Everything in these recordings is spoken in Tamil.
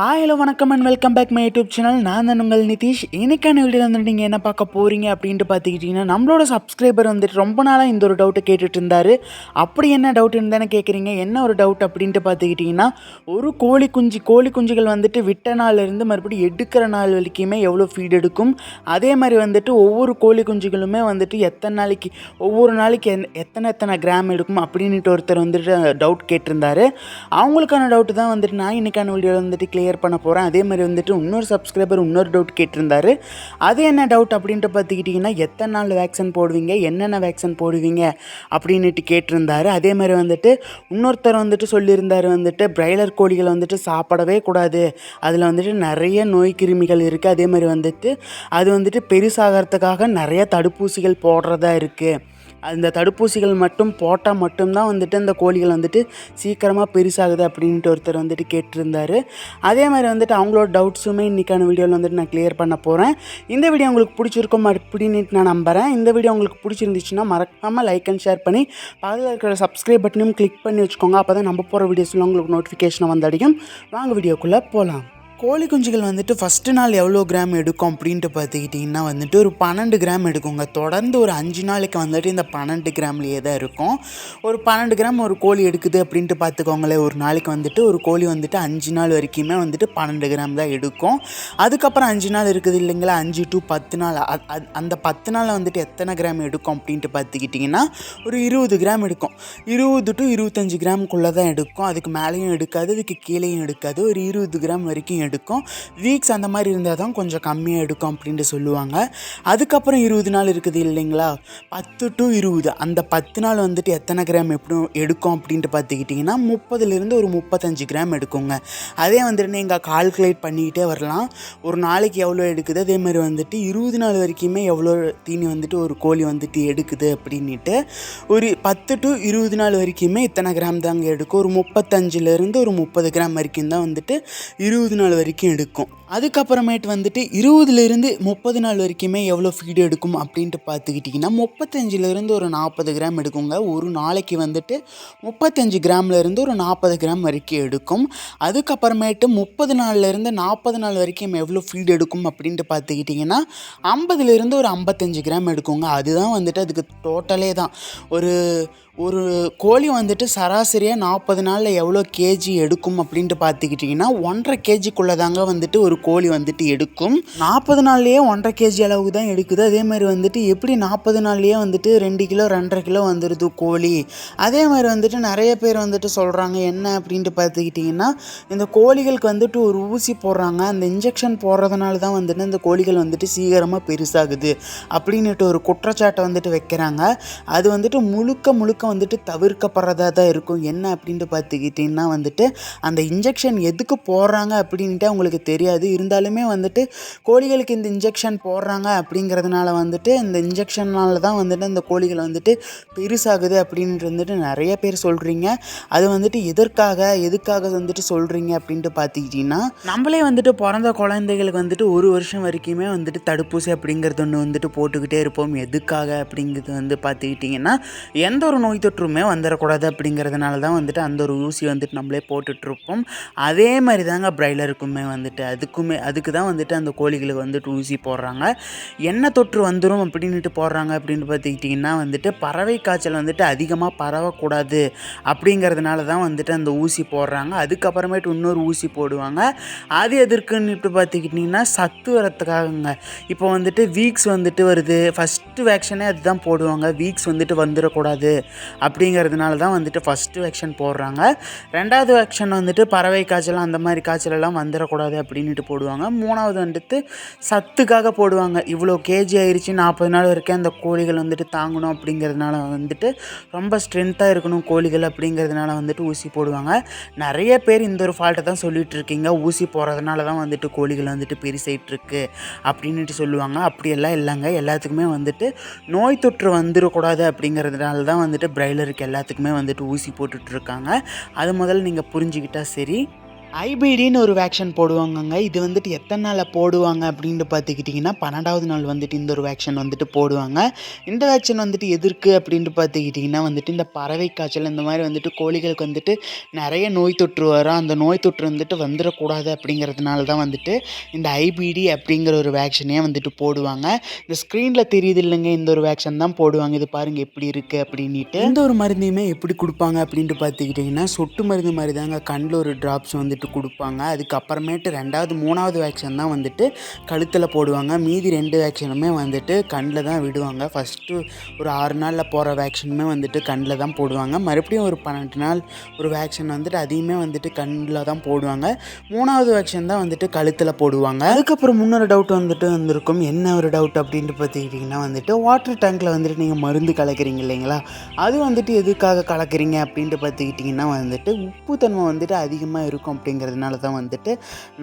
ஹாய் ஹலோ வணக்கம் and welcome back my YouTube channel நான் தான் உங்கள் நிதிஷ். இன்னைக்கான வீடியோ வந்து நீங்கள் என்ன பார்க்க போகிறீங்க அப்படின்ட்டு பார்த்துக்கிட்டிங்கன்னா நம்மளோட சப்ஸ்கிரைபர் வந்துட்டு ரொம்ப நாளாக இந்த ஒரு டவுட்டை கேட்டுட்டு இருந்தார். அப்படி என்ன டவுட் இருந்தானே கேட்குறீங்க என்ன ஒரு டவுட் அப்படின்ட்டு பார்த்துக்கிட்டிங்கன்னா ஒரு கோழி குஞ்சு கோழி குஞ்சுகள் வந்துட்டு விட்ட நாள்லேருந்து மறுபடியும் எடுக்கிற நாள் வரைக்குமே எவ்வளோ ஃபீட் எடுக்கும்? அதே மாதிரி வந்துட்டு ஒவ்வொரு கோழி குஞ்சுகளுமே வந்துட்டு எத்தனை நாளைக்கு ஒவ்வொரு நாளைக்கு என்- எத்தனை எத்தனை கிராம் எடுக்கும் அப்படின்ட்டு ஒருத்தர் வந்துட்டு டவுட் கேட்டிருந்தாரு. அவங்களுக்கான டவுட்டு தான் வந்துட்டு நான் இன்னைக்கான வீடியோவில் வந்துட்டு கிளியர் பண்ண போகிறேன் அதே மாதிரி வந்துட்டு இன்னொரு சப்ஸ்கிரைபர் இன்னொரு டவுட் கேட்டிருந்தாரு. அது என்ன டவுட் அப்படின்ட்டு பார்த்துக்கிட்டிங்கன்னா எத்தனை நாள் வேக்சின் போடுவீங்க? என்னென்ன வேக்சின் போடுவீங்க? அப்படின்னுட்டு கேட்டிருந்தாரு. அதே மாதிரி வந்துட்டு இன்னொருத்தர் வந்துட்டு சொல்லியிருந்தார் வந்துட்டு பிராய்லர் கோழிகளை வந்துட்டு சாப்பிடவே கூடாது. அதில் வந்துட்டு நிறைய நோய் கிருமிகள் இருக்குது அதே மாதிரி வந்துட்டு அது வந்துட்டு பெருசாகிறதுக்காக நிறைய தடுப்பூசிகள் போடுறதா இருக்குது அந்த தடுப்பூசிகள் மட்டும் போட்டால் மட்டும்தான் வந்துட்டு அந்த கோழிகள் வந்துட்டு சீக்கிரமாக பெருசாகுது அப்படின்ட்டு ஒருத்தர் வந்துட்டு கேட்டிருந்தார். அதே மாதிரி வந்துட்டு அவங்களோட டவுட்ஸுமே இன்றைக்கான வீடியோவில் வந்துட்டு நான் கிளியர் பண்ண போகிறேன் இந்த வீடியோ உங்களுக்கு பிடிச்சிருக்கும் அப்படின்னு நான் நம்புகிறேன் இந்த வீடியோ உங்களுக்கு பிடிச்சிருந்துச்சுன்னா மறக்காமல் லைக் அண்ட் ஷேர் பண்ணி பக்கத்தில் இருக்கிற சப்ஸ்கிரைப் பட்டனையும் கிளிக் பண்ணி வச்சுக்கோங்க. அப்போ தான் நம்ம போகிற வீடியோஸ்லாம் உங்களுக்கு நோட்டிஃபிகேஷனை வந்தடையும் வாங்க வீடியோக்குள்ளே போகலாம் கோழி குஞ்சுகள் வந்துட்டு ஃபஸ்ட்டு நாள் எவ்வளோ கிராம் எடுக்கும் அப்படின்ட்டு பார்த்துக்கிட்டிங்கன்னா வந்துட்டு ஒரு பன்னெண்டு கிராம் எடுக்குங்க. தொடர்ந்து ஒரு அஞ்சு நாளைக்கு வந்துட்டு இந்த பன்னெண்டு கிராம்லேயே தான் இருக்கும். ஒரு பன்னெண்டு கிராம் ஒரு கோழி எடுக்குது அப்படின்ட்டு பார்த்துக்கோங்களேன். ஒரு நாளைக்கு வந்துட்டு ஒரு கோழி வந்துட்டு அஞ்சு நாள் வரைக்குமே வந்துட்டு பன்னெண்டு கிராம் தான் எடுக்கும். அதுக்கப்புறம் அஞ்சு நாள் இருக்குது இல்லைங்களா? அஞ்சு டு பத்து நாள். அ- அந்த பத்து நாளில் வந்துட்டு எத்தனை கிராம் எடுக்கும் அப்படின்ட்டு பார்த்துக்கிட்டிங்கன்னா ஒரு இருபது கிராம் எடுக்கும். இருபது டு இருபத்தஞ்சு கிராமுக்குள்ளே தான் எடுக்கும். அதுக்கு மேலேயும் எடுக்காது அதுக்கு கீழேயும் எடுக்காது. ஒரு இருபது கிராம் வரைக்கும் எடுக்கும். வீக்ஸ் அந்த மாதிரி இருந்தால் தான் கொஞ்சம் கம்மியாக எடுக்கும் அப்படின்ட்டு சொல்லுவாங்க. அதுக்கப்புறம் இருபது நாள் இருக்குது இல்லைங்களா? பத்து டு இருபது. அந்த பத்து நாள் வந்துட்டு எத்தனை கிராம் எப்படி எடுக்கும் அப்படின்ட்டு பார்த்துக்கிட்டிங்கன்னா முப்பதுலேருந்து ஒரு முப்பத்தஞ்சு கிராம் எடுக்குங்க. அதே வந்துட்டு நீங்கள் கால்குலேட் பண்ணிக்கிட்டே வரலாம். ஒரு நாளைக்கு எவ்வளோ எடுக்குது? அதே மாதிரி வந்துட்டு இருபது நாள் வரைக்குமே எவ்வளோ தீனி வந்துட்டு ஒரு கோழி வந்துட்டு எடுக்குது அப்படின்ட்டு ஒரு பத்து டு இருபது நாள் வரைக்குமே இத்தனை கிராம் தாங்க எடுக்கும்? ஒரு முப்பத்தஞ்சுலேருந்து ஒரு முப்பது கிராம் வரைக்கும் தான் வந்துட்டு இருபது நாள் வரைக்கும் எடுக்கும். அதுக்கப்புறமேட்டு வந்துட்டு இருபதுலேருந்து முப்பது நாள் வரைக்குமே எவ்வளோ ஃபீடு எடுக்கும் அப்படின்ட்டு பார்த்துக்கிட்டிங்கன்னா முப்பத்தஞ்சுலேருந்து ஒரு நாற்பது கிராம் எடுக்குங்க. ஒரு நாளைக்கு வந்துட்டு முப்பத்தஞ்சு கிராம்லேருந்து ஒரு நாற்பது கிராம் வரைக்கும் எடுக்கும். அதுக்கப்புறமேட்டு முப்பது நாள்லேருந்து நாற்பது நாள் வரைக்கும் எவ்வளோ ஃபீடு எடுக்கும் அப்படின்ட்டு பார்த்துக்கிட்டிங்கன்னா ஐம்பதுலேருந்து ஒரு ஐம்பத்தஞ்சு கிராம் எடுக்குங்க. அதுதான் வந்துட்டு அதுக்கு டோட்டலே தான். ஒரு ஒரு கோழி வந்துட்டு சராசரியாக நாற்பது நாளில் எவ்வளோ கேஜி எடுக்கும் அப்படின்ட்டு பார்த்துக்கிட்டிங்கன்னா ஒன்றரை கேஜிக்குள்ளே தாங்க வந்துட்டு ஒரு கோழி வந்துட்டு எடுக்கும். நாற்பது நாள்லேயே ஒன்றரை கேஜி அளவுக்கு தான் எடுக்குது. அதே மாதிரி வந்துட்டு எப்படி நாற்பது நாள்லேயே வந்துட்டு ரெண்டு கிலோ ரெண்டரை கிலோ வந்துடுது கோழி? அதே மாதிரி வந்துட்டு நிறைய பேர் வந்துட்டு சொல்கிறாங்க என்ன? அப்படின்ட்டு பார்த்துக்கிட்டிங்கன்னா இந்த கோழிகளுக்கு வந்துட்டு ஒரு ஊசி போடுறாங்க. அந்த இன்ஜெக்ஷன் போடுறதுனால தான் வந்துட்டு இந்த கோழிகள் வந்துட்டு சீக்கிரமாக பெருசாகுது அப்படின்னுட்டு ஒரு குற்றச்சாட்டை வந்துட்டு வைக்கிறாங்க. அது வந்துட்டு முழுக்க முழுக்க வந்துட்டு தவிர்க்கப்படுறதா தான் இருக்கும். என்ன அப்படின்ட்டு பார்த்துக்கிட்டிங்கன்னா வந்துட்டு அந்த இன்ஜெக்ஷன் எதுக்கு போடுறாங்க அப்படின்ட்டு அவங்களுக்கு தெரியாது. இருந்தாலுமே வந்துட்டு கோழிகளுக்கு இந்த இன்ஜெக்ஷன் போடுறாங்க அப்படிங்கிறதுனால வந்துட்டு இந்த இன்ஜெக்ஷனால தான் வந்துட்டு இந்த கோழிகள் வந்துட்டு பெருசாகுது அப்படின்ட்டு வந்துட்டு நிறைய பேர் சொல்கிறீங்க அது வந்துட்டு எதற்காக எதுக்காக வந்துட்டு சொல்கிறீங்க அப்படின்ட்டு பார்த்துக்கிட்டிங்கன்னா நம்மளே வந்துட்டு பிறந்த குழந்தைகளுக்கு வந்துட்டு ஒரு வருஷம் வரைக்குமே வந்துட்டு தடுப்பூசி அப்படிங்கிறது ஒன்று வந்துட்டு போட்டுக்கிட்டே இருப்போம். எதுக்காக அப்படிங்கிறது வந்து பார்த்துக்கிட்டிங்கன்னா எந்த ஒரு நோய் தொற்றுமே வந்துடக்கூடாது அப்படிங்கிறதுனால தான் வந்துட்டு அந்த ஒரு ஊசி வந்துட்டு நம்மளே போட்டுட்ருப்போம் அதே மாதிரி தாங்க பிரைலருக்குமே வந்துட்டு. அதுக்குமே அதுக்கு தான் வந்துட்டு அந்த கோழிகளுக்கு வந்துட்டு ஊசி போடுறாங்க. என்ன தொற்று வந்துடும் அப்படின்ட்டு போடுறாங்க அப்படின்னு பார்த்துக்கிட்டிங்கன்னா வந்துட்டு பறவை காய்ச்சல் வந்துட்டு அதிகமாக பரவக்கூடாது அப்படிங்கிறதுனால தான் வந்துட்டு அந்த ஊசி போடுறாங்க. அதுக்கப்புறமேட்டு இன்னொரு ஊசி போடுவாங்க. அது எதற்குன்னுட்டு பார்த்துக்கிட்டிங்கன்னா சத்து வரத்துக்காகங்க. இப்போ வந்துட்டு வீக்ஸ் வந்துட்டு வருது. ஃபஸ்ட்டு வேக்ஷனே அதுதான் போடுவாங்க. வீக்ஸ் வந்துட்டு வந்துடக்கூடாது அப்படிங்கிறதுனால தான் வந்துட்டு ஃபஸ்ட்டு வேக்ஷன் போடுறாங்க. ரெண்டாவது வேக்ஷன் வந்துட்டு பறவை காய்ச்சல் அந்த மாதிரி காய்ச்சல் எல்லாம் வந்துடக்கூடாது அப்படின்ட்டு போடுவாங்க. மூணாவது வந்துட்டு சத்துக்காக போடுவாங்க. இவ்வளோ கேஜி ஆயிடுச்சு நாற்பது நாள் வரைக்கும் அந்த கோழிகள் வந்துட்டு தாங்கணும் அப்படிங்கிறதுனால வந்துட்டு ரொம்ப ஸ்ட்ரென்த்தாக இருக்கணும் கோழிகள் அப்படிங்கிறதுனால வந்துட்டு ஊசி போடுவாங்க. நிறைய பேர் இந்த ஒரு ஃபால்ட்டை தான் சொல்லிட்டு இருக்கீங்க ஊசி போடுறதுனால தான் வந்துட்டு கோழிகள் வந்துட்டு பெருசாயிட்ருக்கு அப்படின்ட்டு சொல்லுவாங்க. அப்படியெல்லாம் இல்லைங்க. எல்லாத்துக்குமே வந்துட்டு நோய் தொற்று வந்துடக்கூடாது அப்படிங்கிறதுனால தான் வந்துட்டு பிரைலருக்கு எல்லாத்துக்குமே வந்துட்டு ஊசி போட்டுட்ருக்காங்க. அது முதல்ல நீங்கள் புரிஞ்சுக்கிட்டால் சரி. ஐபிடின்னு ஒரு வேக்ஷன் போடுவாங்கங்க. இது வந்துட்டு எத்தனை நாளில் போடுவாங்க அப்படின்ட்டு பார்த்துக்கிட்டிங்கன்னா பன்னெண்டாவது நாள் வந்துட்டு இந்த ஒரு வேக்ஷன் வந்துட்டு போடுவாங்க. இந்த வேக்ஷன் வந்துட்டு எதிர்க்கு அப்படின்ட்டு பார்த்துக்கிட்டிங்கன்னா வந்துட்டு இந்த பறவை காய்ச்சல் இந்த மாதிரி வந்துட்டு கோழிகளுக்கு வந்துட்டு நிறைய நோய் தொற்று வரும். அந்த நோய் தொற்று வந்துட்டு வந்துடக்கூடாது அப்படிங்கிறதுனால தான் வந்துட்டு இந்த ஐபிடி அப்படிங்கிற ஒரு வேக்ஷனே வந்துட்டு போடுவாங்க. இந்த ஸ்க்ரீனில் தெரியுது இல்லைங்க இந்த ஒரு வேக்ஷன் தான் போடுவாங்க. இது பாருங்கள் எப்படி இருக்குது அப்படின்ட்டு இந்த ஒரு மருந்தையுமே எப்படி கொடுப்பாங்க அப்படின்ட்டு பார்த்துக்கிட்டிங்கன்னா சொட்டு மருந்து மாதிரி தாங்க. கண்ணில் ஒரு ட்ராப்ஸ் வந்துட்டு கொடுப்பாங்க. அதுக்கப்புறமேட்டு ரெண்டாவது மூணாவது வேக்சின் தான் வந்துட்டு கழுத்தில் போடுவாங்க. மீதி ரெண்டு வேக்சினுமே வந்துட்டு கண்ணில் தான் விடுவாங்க. ஃபஸ்ட்டு ஒரு ஆறு நாளில் போகிற வேக்சினுமே வந்துட்டு கண்ணில் தான் போடுவாங்க. மறுபடியும் ஒரு பன்னெண்டு நாள் ஒரு வேக்சின் வந்துட்டு அதையுமே வந்துட்டு கண்ணில் தான் போடுவாங்க. மூணாவது வேக்சின் தான் வந்துட்டு கழுத்தில் போடுவாங்க. அதுக்கப்புறம் முன்னொரு டவுட் வந்துட்டு வந்திருக்கும். என்ன ஒரு டவுட் அப்படின்ட்டு பார்த்துக்கிட்டிங்கன்னா வந்துட்டு வாட்டர் டேங்க்கில் வந்துட்டு நீங்கள் மருந்து கலக்கிறீங்க இல்லைங்களா? அது வந்துட்டு எதுக்காக கலக்கிறீங்க அப்படின்ட்டு பார்த்துக்கிட்டிங்கன்னா வந்துட்டு உப்புத்தன்மை வந்துட்டு அதிகமாக இருக்கும் அப்படிங்கிறதுனால தான் வந்துட்டு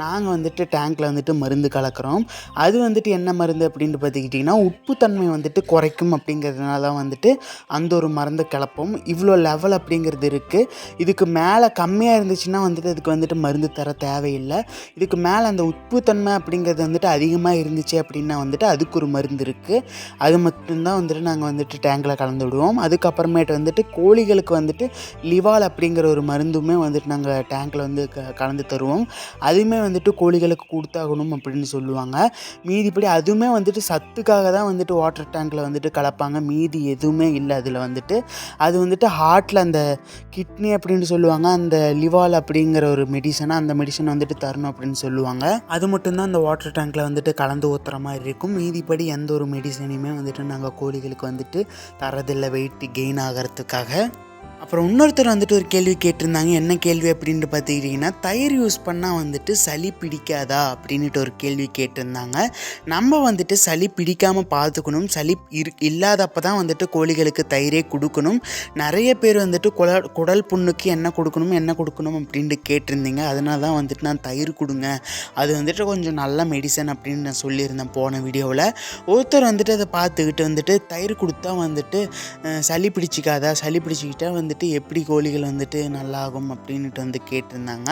நாங்கள் வந்துட்டு டேங்க்கில் வந்துட்டு மருந்து கலக்கிறோம். அது வந்துட்டு என்ன மருந்து அப்படின்ட்டு பார்த்துக்கிட்டிங்கன்னா உப்புத்தன்மை வந்துட்டு குறைக்கும் அப்படிங்கிறதுனால தான் வந்துட்டு அந்த ஒரு மருந்து கலப்போம். இவ்வளோ லெவல் அப்படிங்கிறது இருக்குது இதுக்கு மேலே கம்மியாக இருந்துச்சுன்னா வந்துட்டு அதுக்கு வந்துட்டு மருந்து தர தேவையில்லை. இதுக்கு மேலே அந்த உப்புத்தன்மை அப்படிங்கிறது வந்துட்டு அதிகமாக இருந்துச்சு அப்படின்னா வந்துட்டு அதுக்கு ஒரு மருந்து இருக்குது அது மட்டும்தான் வந்துட்டு நாங்கள் வந்துட்டு டேங்கில் கலந்து விடுவோம். அதுக்கப்புறமேட்டு வந்துட்டு கோழிகளுக்கு வந்துட்டு லிவால் அப்படிங்கிற ஒரு மருந்துமே வந்துட்டு நாங்கள் டேங்க்கில் வந்து க கலந்து தருவோம். அதுவுமே வந்துட்டு கோழிகளுக்கு கொடுத்தாகணும் அப்படின்னு சொல்லுவாங்க. மீதிப்படி அதுவுமே வந்துட்டு சத்துக்காக தான் வந்துட்டு வாட்டர் டேங்க்கில் வந்துட்டு கலப்பாங்க. மீதி எதுவுமே இல்லை அதில் வந்துட்டு. அது வந்துட்டு ஹார்ட்டில் அந்த கிட்னி அப்படின்னு சொல்லுவாங்க. அந்த லிவால் அப்படிங்கிற ஒரு மெடிசனை அந்த மெடிசன் வந்துட்டு தரணும் அப்படின்னு சொல்லுவாங்க. அது மட்டும்தான் அந்த வாட்டர் டேங்க்கில் வந்துட்டு கலந்து ஊற்றுற மாதிரி இருக்கும். மீதிப்படி எந்த ஒரு மெடிசனையுமே வந்துட்டு நாங்கள் கோழிகளுக்கு வந்துட்டு தரதில்லை. வெயிட் கெயின் ஆகிறதுக்காக. அப்புறம் இன்னொருத்தர் வந்துட்டு ஒரு கேள்வி கேட்டிருந்தாங்க என்ன கேள்வி? அப்படின்ட்டு பார்த்துக்கிட்டிங்கன்னா தயிர் யூஸ் பண்ணால் வந்துட்டு சளி பிடிக்காதா? அப்படின்ட்டு ஒரு கேள்வி கேட்டிருந்தாங்க. நம்ம வந்துட்டு சளி பிடிக்காமல் பார்த்துக்கணும் சளி இரு இல்லாதப்போ தான் வந்துட்டு கோழிகளுக்கு தயிரே கொடுக்கணும். நிறைய பேர் வந்துட்டு குடல் குடல் புண்ணுக்கு என்ன கொடுக்கணும் என்ன கொடுக்கணும் அப்படின்ட்டு கேட்டிருந்தீங்க. அதனால தான் வந்துட்டு நான் தயிர் கொடுங்க. அது வந்துட்டு கொஞ்சம் நல்ல மெடிசன் அப்படின்னு நான் சொல்லியிருந்தேன் போன வீடியோவில் ஒருத்தர் வந்துட்டு அதை பார்த்துக்கிட்டு வந்துட்டு தயிர் கொடுத்தா வந்துட்டு சளி பிடிச்சிக்காதா? சளி பிடிச்சிக்கிட்டா வந்துட்டு எப்படி கோழிகள் வந்துட்டு நல்லாகும் அப்படின்ட்டு வந்து கேட்டிருந்தாங்க.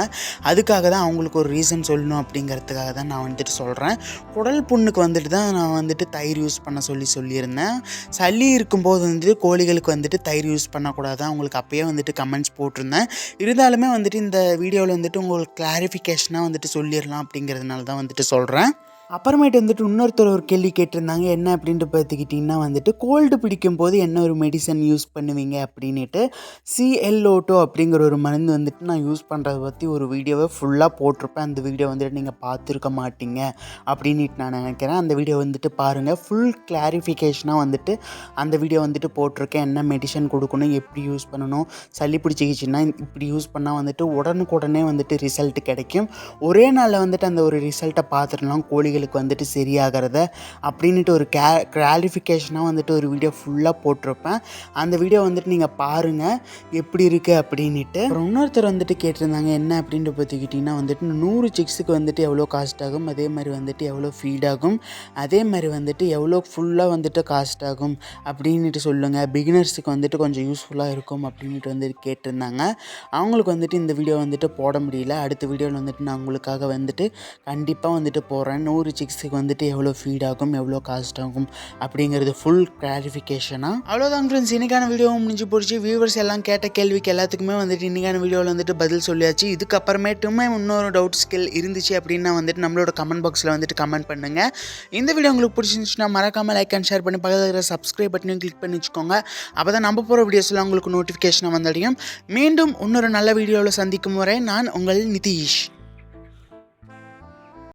அதுக்காக தான் அவங்களுக்கு ஒரு ரீசன் சொல்லணும் அப்படிங்கிறதுக்காக தான் நான் வந்துட்டு சொல்கிறேன் குடல் புண்ணுக்கு வந்துட்டு தான் நான் வந்துட்டு தயிர் யூஸ் பண்ண சொல்லி சொல்லியிருந்தேன். சளி இருக்கும்போது வந்துட்டு கோழிகளுக்கு வந்துட்டு தயிர் யூஸ் பண்ணக்கூடாது அவங்களுக்கு அப்போயே வந்துட்டு கமெண்ட்ஸ் போட்டிருந்தேன். இருந்தாலுமே வந்துட்டு இந்த வீடியோவில் வந்துட்டு உங்களுக்கு கிளாரிஃபிகேஷனாக வந்துட்டு சொல்லிடலாம் அப்படிங்கிறதுனால தான் வந்துட்டு சொல்கிறேன் அப்புறமேட்டு வந்துட்டு இன்னொருத்தர் ஒரு கேள்வி கேட்டிருந்தாங்க என்ன? அப்படின்ட்டு பார்த்துக்கிட்டிங்கன்னா வந்துட்டு கோல்டு பிடிக்கும் போது என்ன ஒரு மெடிசன் யூஸ் பண்ணுவீங்க? அப்படின்ட்டு சிஎல்ஓட்டோ அப்படிங்கிற ஒரு மருந்து வந்துட்டு நான் யூஸ் பண்ணுறத பற்றி ஒரு வீடியோவை ஃபுல்லாக போட்டிருப்பேன். அந்த வீடியோ வந்துட்டு நீங்கள் பார்த்துருக்க மாட்டீங்க அப்படின்ட்டு நான் நினைக்கிறேன். அந்த வீடியோ வந்துட்டு பாருங்கள் ஃபுல் கிளாரிஃபிகேஷனாக வந்துட்டு அந்த வீடியோ வந்துட்டு போட்டிருக்கேன். என்ன மெடிசன் கொடுக்கணும் எப்படி யூஸ் பண்ணணும் சளி பிடிச்சிக்கிச்சின்னா இப்படி யூஸ் பண்ணால் வந்துட்டு உடனுக்குடனே வந்துட்டு ரிசல்ட் கிடைக்கும். ஒரே நாளில் வந்துட்டு அந்த ஒரு ரிசல்ட்டை பார்த்துடலாம். குழந்தைகளுக்கு வந்துட்டு சரியாகிறத அப்படின்ட்டு ஒரு கே கிளாரிஃபிகேஷனாக வந்துட்டு ஒரு வீடியோ ஃபுல்லாக போட்டிருப்பேன். அந்த வீடியோ வந்துட்டு நீங்கள் பாருங்கள் எப்படி இருக்குது அப்படின்ட்டு அப்புறம் இன்னொருத்தர் வந்துட்டு கேட்டிருந்தாங்க என்ன? அப்படின்ட்டு பார்த்துக்கிட்டிங்கன்னா வந்துட்டு நூறு சிக்ஸுக்கு வந்துட்டு எவ்வளோ காஸ்ட் ஆகும்? அதே மாதிரி வந்துட்டு எவ்வளோ ஃபீட் ஆகும்? அதே மாதிரி வந்துட்டு எவ்வளோ ஃபுல்லாக வந்துட்டு காஸ்ட் ஆகும்? அப்படின்ட்டு சொல்லுங்கள் பிகினர்ஸுக்கு வந்துட்டு கொஞ்சம் யூஸ்ஃபுல்லாக இருக்கும் அப்படின்ட்டு வந்துட்டு கேட்டிருந்தாங்க. அவங்களுக்கு வந்துட்டு இந்த வீடியோ வந்துட்டு போட முடியல. அடுத்த வீடியோவில் வந்துட்டு நான் உங்களுக்காக வந்துட்டு கண்டிப்பாக வந்துட்டு போகிறேன் நூறு சிக்ஸுக்கு வந்துட்டு எவ்வளோ ஃபீட் ஆகும் எவ்வளோ காஸ்ட் ஆகும் அப்படிங்கிறது ஃபுல் கிளாரிஃபிகேஷனாக அவ்வளோதான் ஃப்ரெண்ட்ஸ் இன்றைக்கான வீடியோ முடிஞ்சு போச்சு. வியூவர்ஸ் எல்லாம் கேட்ட கேள்விக்கு எல்லாத்துக்குமே வந்துட்டு இன்னைக்கான வீடியோவில் வந்துட்டு பதில் சொல்லியாச்சு. இதுக்கப்புறமேட்டுமே இன்னொரு டவுட் ஸ்கில் இருந்துச்சு அப்படின்னா வந்துட்டு நம்மளோட கமெண்ட் பாக்ஸில் வந்துட்டு கமெண்ட் பண்ணுங்கள் இந்த வீடியோ உங்களுக்கு பிடிச்சிருந்துச்சுன்னா மறக்காமல் லைக் அண்ட் ஷேர் பண்ணி பக்கத்தில் இருக்கிற சப்ஸ்கிரைப் பட்டனையும் கிளிக் பண்ணி வச்சுக்கோங்க. அப்போ தான் நம்ம போகிற வீடியோஸ்லாம் உங்களுக்கு நோட்டிஃபிகேஷனாக வந்தடையும். மீண்டும் இன்னொரு நல்ல வீடியோவில் சந்திக்கும் வரை நான் உங்கள் நிதிஷ்.